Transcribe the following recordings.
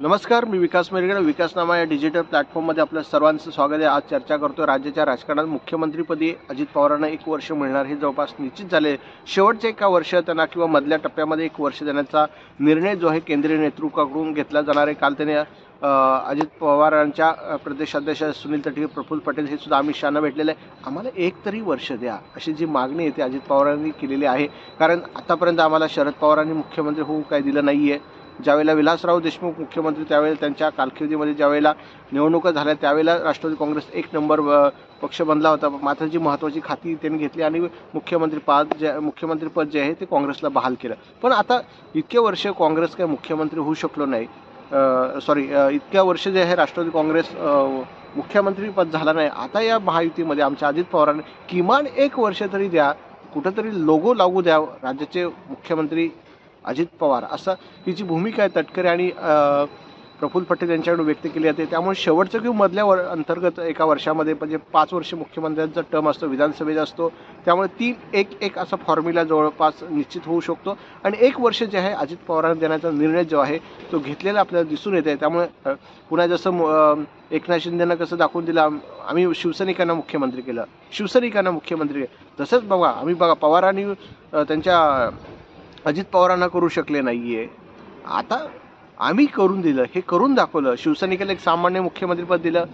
नमस्कार मी विकास मेरगड. विकासनामा या डिजिटल प्लॅटफॉर्ममध्ये आपल्या सर्वांचं स्वागत आहे. आज चर्चा करतो राज्याच्या राजकारणात मुख्यमंत्रीपदी अजित पवारांना एक वर्ष मिळणार हे जवळपास निश्चित झाले. शेवटचे एका वर्ष त्यांना किंवा मधल्या टप्प्यामध्ये एक वर्ष देण्याचा निर्णय जो आहे केंद्रीय नेतृत्वाकडून घेतला जाणार आहे. काल त्याने अजित पवारांच्या प्रदेशाध्यक्ष सुनील तटके प्रफुल्ल पटेल हे सुद्धा अमित शहाना भेटलेले आहे आम्हाला एक तरी वर्ष द्या अशी जी मागणी आहे ती अजित पवारांनी केलेली आहे. कारण आतापर्यंत आम्हाला शरद पवारांनी मुख्यमंत्री होऊ काय दिलं नाही आहे ज्यावेळेला विलासराव देशमुख मुख्यमंत्री त्यावेळेला त्यांच्या कारकिर्दीमध्ये ज्यावेळेला निवडणुका झाल्या त्यावेळेला राष्ट्रवादी काँग्रेस एक नंबर पक्ष बनला होता. मात्र जी महत्त्वाची खाती त्यांनी घेतली आणि मुख्यमंत्री पद जे मुख्यमंत्रीपद जे आहे ते काँग्रेसला बहाल केलं. पण आता इतके वर्ष काँग्रेस काय मुख्यमंत्री होऊ शकलो नाही. सॉरी इतक्या वर्ष जे आहे राष्ट्रवादी काँग्रेस मुख्यमंत्रीपद झाला नाही. आता या महायुतीमध्ये आमच्या अजित पवारांनी किमान एक वर्ष तरी द्या कुठंतरी लोगो लागू द्या. राज्याचे मुख्यमंत्री अजित पवार. असं ही जी भूमिका आहे तटकरे आणि प्रफुल्ल पटेल यांच्याकडून व्यक्त केली जाते त्यामुळे शेवटचं किंवा मधल्या वर अंतर्गत एका वर्षामध्ये म्हणजे पाच वर्ष मुख्यमंत्र्यांचा टर्म असतो विधानसभेचा असतो त्यामुळे तीन एक एक असा फॉर्म्युला जवळपास निश्चित होऊ शकतो. आणि एक वर्ष जे आहे अजित पवारांना देण्याचा निर्णय जो आहे तो घेतलेला आपल्याला दिसून येत आहे. त्यामुळे पुन्हा जसं एकनाथ शिंदेनं कसं दाखवून दिलं आम्ही शिवसैनिकांना मुख्यमंत्री केलं. शिवसैनिकांना मुख्यमंत्री केलं. तसंच बघा आम्ही बघा पवारांनी त्यांच्या अजित पवारांना करू शकले नाही आहे आता आम्ही करून दिलं हे करून दाखवलं. शिवसैनिकाला एक सामान्य मुख्यमंत्रीपद दिलं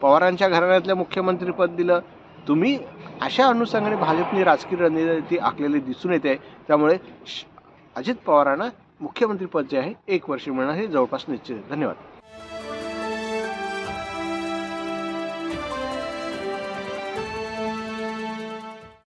पवारांच्या घराण्यातलं मुख्यमंत्रीपद दिलं. तुम्ही अशा अनुषंगाने भाजपने राजकीय रणनीती आखलेली दिसून येते. त्यामुळे श- अजित पवारांना मुख्यमंत्रीपद जे आहे एक वर्ष मिळणं हे जवळपास निश्चित आहे. धन्यवाद.